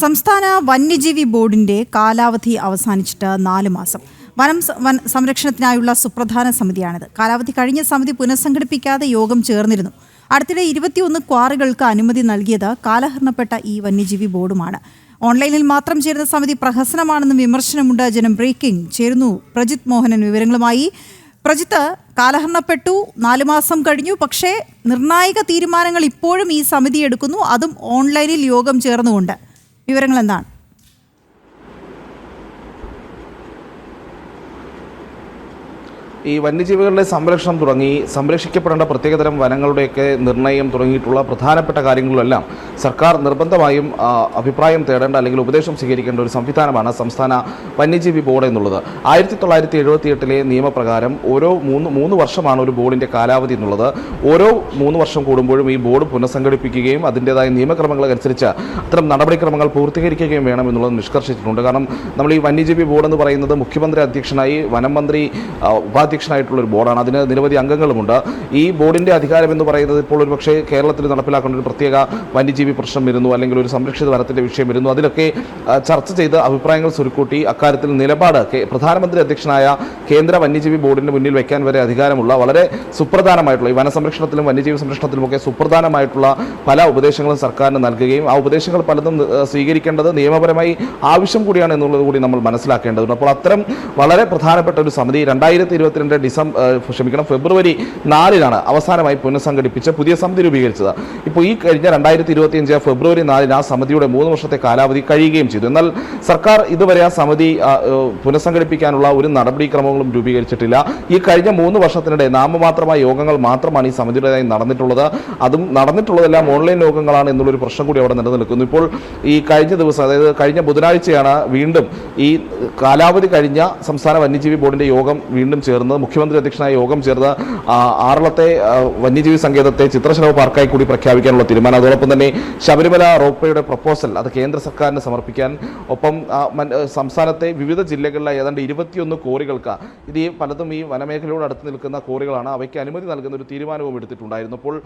സംസ്ഥാന വന്യജീവി ബോർഡിന്റെ കാലാവധി അവസാനിച്ചിട്ട് നാല് മാസം. വനം സംരക്ഷണത്തിനായുള്ള സുപ്രധാന സമിതിയാണിത്. കാലാവധി കഴിഞ്ഞ സമിതി പുനഃസംഘടിപ്പിക്കാതെ യോഗം ചേർന്നിരുന്നു. അടുത്തിടെ ഇരുപത്തിയൊന്ന് ക്വാറികൾക്ക് അനുമതി നൽകിയത് കാലഹരണപ്പെട്ട ഈ വന്യജീവി ബോർഡുമാണ്. ഓൺലൈനിൽ മാത്രം ചേരുന്ന സമിതി പ്രഹസനമാണെന്ന് വിമർശനമുണ്ട് ജനം ബ്രേക്കിംഗ്. ചേരുന്നു പ്രജിത് മോഹനൻ വിവരങ്ങളുമായി. പ്രജിത്ത് കാലഹരണപ്പെട്ടു നാലു മാസം കഴിഞ്ഞു. പക്ഷേ നിർണായക തീരുമാനങ്ങൾ ഇപ്പോഴും ഈ സമിതി എടുക്കുന്നു. അതും ഓൺലൈനിൽ യോഗം ചേർന്നുകൊണ്ട്. വിവരങ്ങൾ എന്താണ് ഈ വന്യജീവികളുടെ സംരക്ഷണം തുടങ്ങി സംരക്ഷിക്കപ്പെടേണ്ട പ്രത്യേകതരം വനങ്ങളുടെയൊക്കെ നിർണയം തുടങ്ങിയിട്ടുള്ള പ്രധാനപ്പെട്ട കാര്യങ്ങളിലെല്ലാം സർക്കാർ നിർബന്ധമായും അഭിപ്രായം തേടേണ്ട അല്ലെങ്കിൽ ഉപദേശം സ്വീകരിക്കേണ്ട ഒരു സംവിധാനമാണ് സംസ്ഥാന വന്യജീവി ബോർഡ് എന്നുള്ളത്. ആയിരത്തി തൊള്ളായിരത്തി എഴുപത്തി എട്ടിലെ നിയമപ്രകാരം ഓരോ മൂന്ന് മൂന്ന് വർഷമാണ് ഒരു ബോർഡിന്റെ കാലാവധി എന്നുള്ളത്. ഓരോ മൂന്ന് വർഷം കൂടുമ്പോഴും ഈ ബോർഡ് പുനഃസംഘടിപ്പിക്കുകയും അതിന്റെതായ നിയമക്രമങ്ങളനുസരിച്ച് അത്തരം നടപടിക്രമങ്ങൾ പൂർത്തീകരിക്കുകയും വേണം എന്നുള്ളത് നിഷ്കർഷിച്ചിട്ടുണ്ട്. കാരണം നമ്മൾ ഈ വന്യജീവി ബോർഡ് എന്ന് പറയുന്നത് മുഖ്യമന്ത്രി അധ്യക്ഷനായി വനം മന്ത്രി ആ, ഉപാധ്യക്ഷനായിട്ടുള്ള ഒരു ബോർഡാണ്. അതിന് നിരവധി അംഗങ്ങളുമുണ്ട്. ഈ ബോർഡിന്റെ അധികാരം എന്ന് പറയുന്നത് ഇപ്പോൾ ഒരു പക്ഷേ കേരളത്തിൽ നടപ്പിലാക്കേണ്ട ഒരു പ്രത്യേക വന്യജീവി പ്രശ്നം വരുന്നു അല്ലെങ്കിൽ ഒരു സംരക്ഷിത വനത്തിന്റെ വിഷയം വരുന്നു. അതിലൊക്കെ ചർച്ച ചെയ്ത് അഭിപ്രായങ്ങൾ സുരുക്കൂട്ടി അക്കാര്യത്തിൽ നിലപാട് പ്രധാനമന്ത്രി അധ്യക്ഷനായ കേന്ദ്ര വന്യജീവി ബോർഡിന് മുന്നിൽ വയ്ക്കാൻ വരെ അധികാരമുള്ള വളരെ സുപ്രധാനമായിട്ടുള്ള ഈ വനസംരക്ഷണത്തിലും വന്യജീവി സംരക്ഷണത്തിലുമൊക്കെ സുപ്രധാനമായിട്ടുള്ള പല ഉപദേശങ്ങളും സർക്കാരിന് നൽകുകയും ആ ഉപദേശങ്ങൾ പലതും സ്വീകരിക്കേണ്ടത് നിയമപരമായി ആവശ്യം കൂടിയാണ് എന്നുള്ളത് കൂടി നമ്മൾ മനസ്സിലാക്കേണ്ടതുണ്ട്. അപ്പോൾ അത്തരം വളരെ പ്രധാനപ്പെട്ട ഒരു സമിതി രണ്ടായിരത്തി ഇരുപത്തിരണ്ട് ഡിസംബർ ക്ഷമിക്കണം ഫെബ്രുവരി നാലിനാണ് അവസാനമായി പുനഃസംഘടിപ്പിച്ച് പുതിയ സമിതി രൂപീകരിച്ചത്. ഇപ്പോൾ ഈ കഴിഞ്ഞ രണ്ടായിരത്തി ഇരുപത്തിയഞ്ച് ഫെബ്രുവരി നാലിന് ആ സമിതിയുടെ മൂന്ന് വർഷത്തെ കാലാവധി കഴിയുകയും ചെയ്തു. എന്നാൽ സർക്കാർ ഇതുവരെ ആ സമിതി പുനഃസംഘടിപ്പിക്കാനുള്ള ഒരു നടപടിക്രമങ്ങളും രൂപീകരിച്ചിട്ടില്ല. ഈ കഴിഞ്ഞ മൂന്ന് വർഷത്തിനിടെ നാമമാത്രമായ യോഗങ്ങൾ മാത്രമാണ് ഈ സമിതിയുടേതായി നടന്നിട്ടുള്ളത്. അതും നടന്നിട്ടുള്ളതെല്ലാം ഓൺലൈൻ യോഗങ്ങളാണ് എന്നുള്ളൊരു പ്രശ്നം കൂടി അവിടെ നിലനിൽക്കുന്നു. ഇപ്പോൾ ഈ കഴിഞ്ഞ ദിവസം അതായത് കഴിഞ്ഞ ബുധനാഴ്ചയാണ് വീണ്ടും ഈ കാലാവധി കഴിഞ്ഞ സംസ്ഥാന വന്യജീവി ബോർഡിന്റെ യോഗം വീണ്ടും ചേർന്നത് മുഖ്യമന്ത്രി അധ്യക്ഷനായ യോഗം ചേർന്ന് ആറളത്തെ വന്യജീവി സങ്കേതത്തെ ചിത്രശലഭ പാർക്കായി കൂടി പ്രഖ്യാപിക്കാനുള്ള തീരുമാനം. അതോടൊപ്പം തന്നെ ശബരിമല റോപ്പയുടെ പ്രപ്പോസൽ അത് കേന്ദ്ര സർക്കാരിന് സമർപ്പിക്കാൻ ഒപ്പം സംസ്ഥാനത്തെ വിവിധ ജില്ലകളിലെ ഏതാണ്ട് ഇരുപത്തിയൊന്ന് കോറികൾക്ക് ഇത് പലതും ഈ വനമേഖലയോട് അടുത്ത് നിൽക്കുന്ന കോറികളാണ് അവയ്ക്ക് അനുമതി നൽകുന്ന ഒരു തീരുമാനവും എടുത്തിട്ടുണ്ടായിരുന്നു. അപ്പോൾ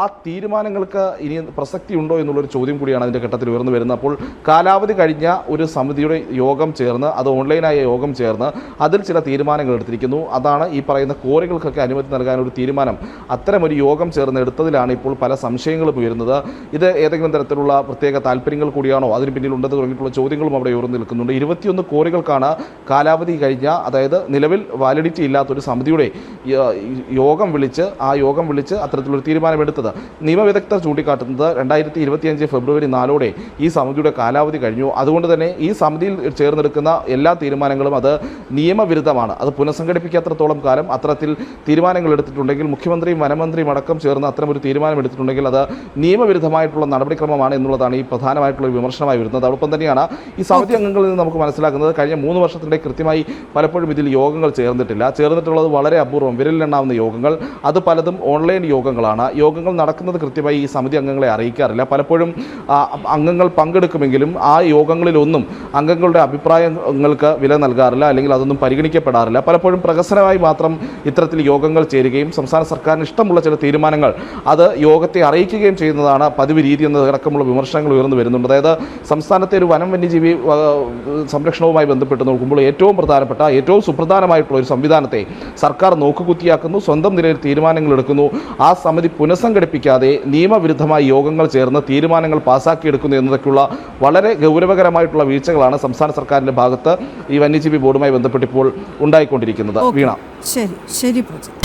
ആ തീരുമാനങ്ങൾക്ക് ഇനി പ്രസക്തി ഉണ്ടോ എന്നുള്ളൊരു ചോദ്യം കൂടിയാണ് അതിന്റെ ഘട്ടത്തിൽ ഉയർന്നു വരുന്നത്. അപ്പോൾ കാലാവധി കഴിഞ്ഞ ഒരു സമിതിയുടെ യോഗം ചേർന്ന് അത് ഓൺലൈനായ യോഗം ചേർന്ന് അതിൽ ചില തീരുമാനങ്ങൾ എടുത്തിരിക്കുന്നു. അതാണ് ഈ പറയുന്ന കോറികൾക്കൊക്കെ അനുമതി നൽകാൻ ഒരു തീരുമാനം. അത്തരമൊരു യോഗം ചേർന്ന് എടുത്തതിലാണ് ഇപ്പോൾ പല സംശയങ്ങളും ഉയരുന്നത്. ഇത് ഏതെങ്കിലും തരത്തിലുള്ള പ്രത്യേക താല്പര്യങ്ങൾ കൂടിയാണോ? അതിന് പിന്നിൽ ഉണ്ടെന്ന് തുടങ്ങിയിട്ടുള്ള ചോദ്യങ്ങളും അവിടെ ഉയർന്നു നിൽക്കുന്നുണ്ട്. ഇരുപത്തിയൊന്ന് കോറികൾക്കാണ് കാലാവധി കഴിഞ്ഞ അതായത് നിലവിൽ വാലിഡിറ്റി ഇല്ലാത്തൊരു സമിതിയുടെ യോഗം വിളിച്ച് ആ യോഗം വിളിച്ച് അത്തരത്തിലൊരു തീരുമാനമെടുത്തത്. നിയമവിദഗ്ധർ ചൂണ്ടിക്കാട്ടുന്നത് രണ്ടായിരത്തി ഇരുപത്തിയഞ്ച് ഫെബ്രുവരി നാലോടെ ഈ സമിതിയുടെ കാലാവധി കഴിഞ്ഞു. അതുകൊണ്ട് തന്നെ ഈ സമിതിയിൽ ചേർന്നെടുക്കുന്ന എല്ലാ തീരുമാനങ്ങളും അത് നിയമവിരുദ്ധമാണ്. അത് പുനഃസംഘടിപ്പിക്കാത്രത്തോളം കാലം അത്തരത്തിൽ തീരുമാനങ്ങൾ എടുത്തിട്ടുണ്ടെങ്കിൽ മുഖ്യമന്ത്രിയും വനമന്ത്രിയും അടക്കം ചേർന്ന് അത്തരം ഒരു തീരുമാനം എടുത്തിട്ടുണ്ടെങ്കിൽ അത് നിയമവിരുദ്ധമായിട്ടുള്ള നടപടിക്രമമാണ് എന്നുള്ളതാണ് ഈ പ്രധാനമായിട്ടുള്ള വിമർശനമായി വരുന്നത്. അതോടൊപ്പം തന്നെയാണ് ഈ സമിതി അംഗങ്ങളിൽ നിന്ന് നമുക്ക് മനസ്സിലാക്കുന്നത് കഴിഞ്ഞ മൂന്ന് വർഷത്തിന്റെ കൃത്യമായി പലപ്പോഴും ഇതിൽ യോഗങ്ങൾ ചേർന്നിട്ടില്ല. ചേർന്നിട്ടുള്ളത് വളരെ അപൂർവം വിരലിലെണ്ണാവുന്ന യോഗങ്ങൾ. അത് പലതും ഓൺലൈൻ യോഗങ്ങളാണ്. യോഗങ്ങൾ നടക്കുന്നത് കൃത്യമായി ഈ സമിതി അംഗങ്ങളെ അറിയിക്കാറില്ല. പലപ്പോഴും അംഗങ്ങൾ പങ്കെടുക്കുമെങ്കിലും ആ യോഗങ്ങളിലൊന്നും അംഗങ്ങളുടെ അഭിപ്രായങ്ങൾക്ക് വില നൽകാറില്ല അല്ലെങ്കിൽ അതൊന്നും പരിഗണിക്കപ്പെടാറില്ല. പലപ്പോഴും പ്രഹസനമായി മാത്രം ഇത്തരത്തിൽ യോഗങ്ങൾ ചേരുകയും സംസ്ഥാന സർക്കാരിന് ഇഷ്ടമുള്ള ചില തീരുമാനങ്ങൾ അത് യോഗത്തെ അറിയിക്കുകയും ചെയ്യുന്നതാണ് പതിവ് രീതി എന്നതടക്കമുള്ള വിമർശനങ്ങൾ ഉയർന്നു വരുന്നുണ്ട്. അതായത് സംസ്ഥാനത്തെ ഒരു വനം വന്യജീവി സംരക്ഷണവുമായി ബന്ധപ്പെട്ട് നോക്കുമ്പോൾ ഏറ്റവും പ്രധാനപ്പെട്ട ഏറ്റവും സുപ്രധാനമായിട്ടുള്ള ഒരു സംവിധാനത്തെ സർക്കാർ നോക്കുകുത്തിയാക്കുന്നു സ്വന്തം നിലയിൽ തീരുമാനങ്ങൾ എടുക്കുന്നു. ആ സമിതി പുനഃസംഘടിപ്പിക്കാതെ നിയമവിരുദ്ധമായി യോഗങ്ങൾ ചേർന്ന് തീരുമാനങ്ങൾ പാസാക്കിയെടുക്കുന്നു എന്നതൊക്കെയുള്ള വളരെ ഗൗരവകരമായിട്ടുള്ള വീഴ്ചകളാണ് സംസ്ഥാന സർക്കാരിന്റെ ഭാഗത്ത് ഈ വന്യജീവി ബോർഡുമായി ബന്ധപ്പെട്ട് ഇപ്പോൾ ഉണ്ടായിക്കൊണ്ടിരിക്കുന്നത്. വീണ. ശരി ശരി പ്രജിത്ത്